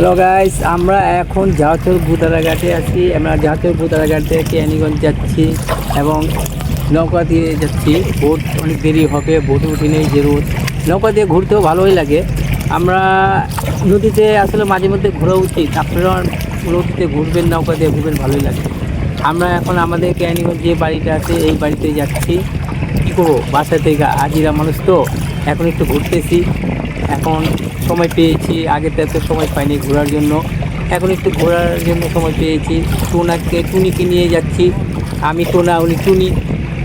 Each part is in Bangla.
হ্যালো গাইস আমরা এখন জাহাচর বুতারাঘাটে আছি। আমরা জাহাচর বুতারাঘাট থেকে ক্যানিগঞ্জ যাচ্ছি এবং নৌকা দিয়ে যাচ্ছি। বোট অনেক দেরি হবে, বোট উঠি নেই, যে রোদ। নৌকা দিয়ে ঘুরতেও ভালোই লাগে। আমরা নদীতে আসলে মাঝে মধ্যে ঘোরা উচিত। আপনারা নদীতে ঘুরবেন, নৌকা দিয়ে ঘুরবেন, ভালোই লাগে। আমরা এখন আমাদের ক্যানিগঞ্জ যে বাড়িটা আছে, এই বাড়িতে যাচ্ছি। কী করব? বাসা থেকে আজিরা মানুষ তো। এখন একটু ঘুরতেছি। এখন সময় পেয়েছি, আগে তো এত সময় পাইনি ঘোরার জন্য। এখন একটু ঘোরার জন্য সময় পেয়েছি। টোনাকে, টুনিকে নিয়ে যাচ্ছি। আমি টোনা, উনি টুনি।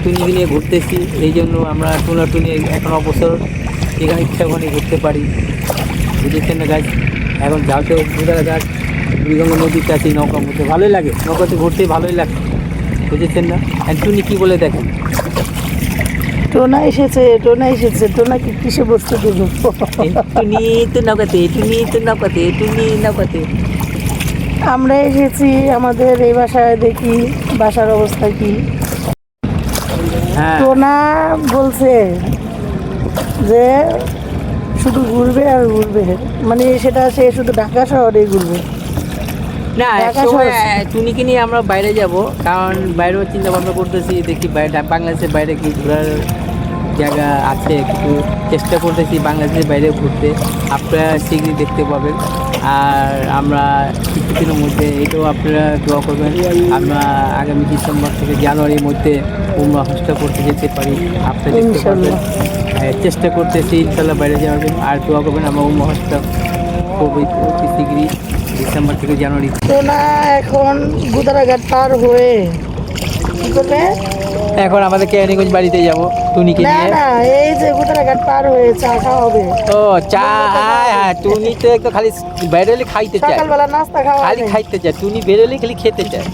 টুনিকে নিয়ে ঘুরতেছি। এই জন্য আমরা টোনা, টুনি এখন অবসর। যেখানে ইচ্ছা ওখানে ঘুরতে পারি। বুঝেছেন না গাছ এখন যাও তো বুধারা গাছ বুড়িগঙ্গা নদীর কাছে নৌকা ঘুরতে ভালোই লাগে। নৌকাতে ঘুরতে ভালোই লাগে। বুঝেছেন না? টুনি কী বলে দেখেন? টোনা এসেছে টোনা এসেছে টোনাকে কিসে বসতে দেবো টুনি তো নৌকাতে টুনি তো নৌকাতে টুনি নৌকাতে আমরা এসেছি আমাদের এই বাসায় দেখি বাসার অবস্থা কি। হ্যাঁ। টোনা বলছে যে শুধু ঘুরবে আর ঘুরবে। মানে সেটা সে শুধু ঢাকা শহরে ঘুরবে। না টুনিকে নিয়ে আমরা বাইরে যাব কারণ বাইরেও চিন্তা ভাবনা করতেছি দেখি বাইরে বাংলাদেশের বাইরে কি ঘোরার জায়গা আছে একটু চেষ্টা করতেছি বাংলাদেশের বাইরে ঘুরতে। আপনারা শীঘ্রই দেখতে পাবেন। আর আমরা কিছুদিনের মধ্যে এটাও আপনারা দোয়া করবেন আমরা আগামী ডিসেম্বর থেকে জানুয়ারির মধ্যে উমরা হোস্টেল করতে যেতে পারি আপনারা দেখতে পারবেন হ্যাঁ, চেষ্টা করতেছি ইনশাল্লাহ বাইরে যাওয়ার জন্য। আর দোয়া করবেন আমরা উমরা হোস্টেল খুবই অতি শীঘ্রই। ডিসেম্বর থেকে জানুয়ারি। টোনা এখন গুদারাঘাট পার হয়ে কি করবে? এখন আমাদের কেরানীগঞ্জ বাড়িতে যাব টুনিকে নিয়ে। না এই যে গুদারাঘাট পার হয়ে চা খাওয়া হবে। ও চা হ্যাঁ টুনি তো একটু খালি বেরোলে খাইতে চায়। সকালবেলা নাস্তা খাওয়া খালি খাইতে চায় টুনি বেরোলে খালি খেতে চায়।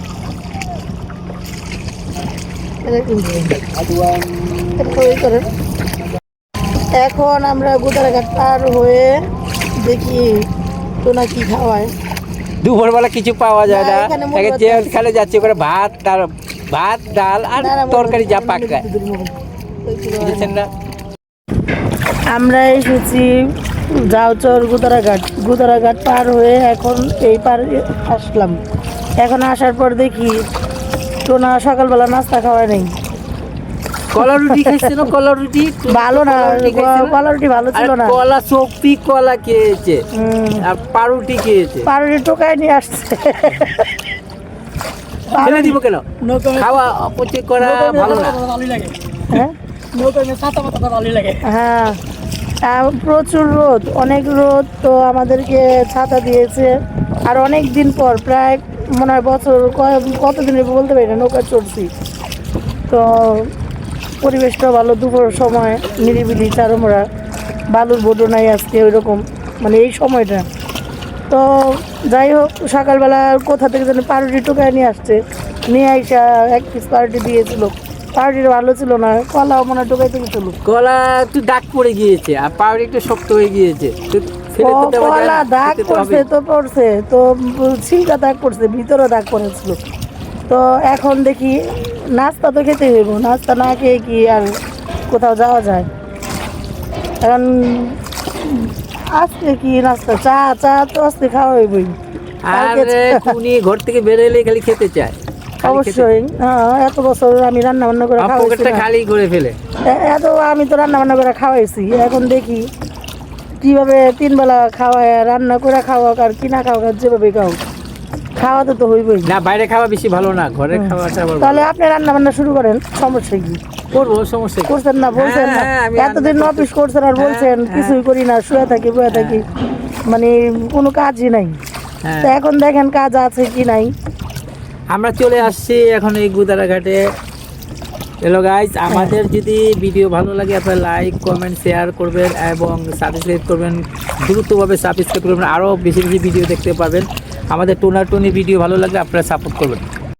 এখন আমরা গুদারাঘাট পার হয়ে দেখি টোনা কি খাওয়ায়? দুপুরবেলা কিছু পাওয়া যায় না, না এখানে মুড়ি যে আছে। খালে যাচ্ছে করে ভাত তার ভাত ডাল আর না, না, তরকারি যা পাকায়? বুঝেছেন না? আমরা এসেছি যাওচর গুদারাঘাট। গুদারাঘাট পার হয়ে এখন এই পার আসলাম। এখন আসার পর দেখি টোনা সকালবেলা নাস্তা খাওয়া নেই। কলা রুটি খাইছে না কলা রুটি? ভালো না কলা রুটি ভালো ছিল না। কলা চপি কলা খেয়েছে। হুম, আর পাউরুটি খেয়েছে। পাউরুটি টোকায় নিয়ে আসছে। ফেলে দিব কেন? খাওয়া অপচয় করা ভালো না। হ্যাঁ? হ্যাঁ। প্রচুর রোদ অনেক রোদ তো আমাদেরকে ছাতা দিয়েছে। আর অনেক দিন পর প্রায় মনে হয় বছর কয়- কতদিনের বলতে পারি না নৌকা চড়ছি। তো পরিবেশটা ভালো দুপুর সময় নিরিবিলি চারমরা বালুর বোটও নাই আজকে ওই রকম মানে এই সময়টা। তো যাই হোক সকালবেলা কোথা থেকে যেন পাউরুটি টোকায় নিয়ে আসছে নিয়ে আইসা এক পিস পাউরুটি দিয়েছিল। পাউরুটিটা ভালো ছিল না কলাও মনে হয় টোকাইতে গেছিল। কলা একটু দাগ পড়ে গিয়েছে আর পাউরুটি একটু শক্ত হয়ে গিয়েছে। কলা দাগ খেতে তো পড়ছে তো পড়ছে তো ছিলকা দাগ পড়ছে ভিতরে দাগ পড়েছিল। তো এখন দেখি নাস্তা তো খেতে হইব নাস্তা না খেয়ে কি আর কোথাও যাওয়া যায়? এখন আজকে কি নাস্তা? চা চা তো আজকে খাওয়া হইবই। আর কালকে ঘর থেকে বেরোলে খালি খেতে চায় অবশ্যই হ্যাঁ এত বছর আমি রান্না বান্না করে খাওয়াইছি খালি করে ফেলে। এত আমি তো রান্না বান্না করে খাওয়াইছি এখন দেখি কীভাবে তিন বেলা খাওয়ায় রান্না করে খাওয়াক আর কিনা খাওয়াক আর যেভাবে খাও খাওয়াতে তো হইবই। না বাইরে খাওয়া বেশি ভালো না ঘরে খাওয়াটা ভালো। তাহলে আপনি রান্না বান্না শুরু করেন সমস্যা কি? করব সমস্যা করছেন না বলছেন না। হ্যাঁ, হ্যাঁ, এতদিন অফিস করছেন আর হ্যাঁ, বলছেন হ্যাঁ। কিছুই করি না শুয়ে থাকি বয়ে থাকি। মানে কোনো কাজই নাই। হ্যাঁ। তো এখন দেখেন কাজ আছে কি নাই। আমরা চলে আসছি এখন এই গুদারা ঘাটে হ্যালো গাইজ আমাদের যদি ভিডিও ভালো লাগে আপনারা লাইক কমেন্ট শেয়ার করবেন এবং সাবস্ক্রাইব করবেন। দ্রুতভাবে সাবস্ক্রাইব করবেন আরও বেশি বেশি ভিডিও দেখতে পাবেন। আমাদের টোনা টোনি ভিডিও ভালো লাগলে আপনারা সাপোর্ট করবেন।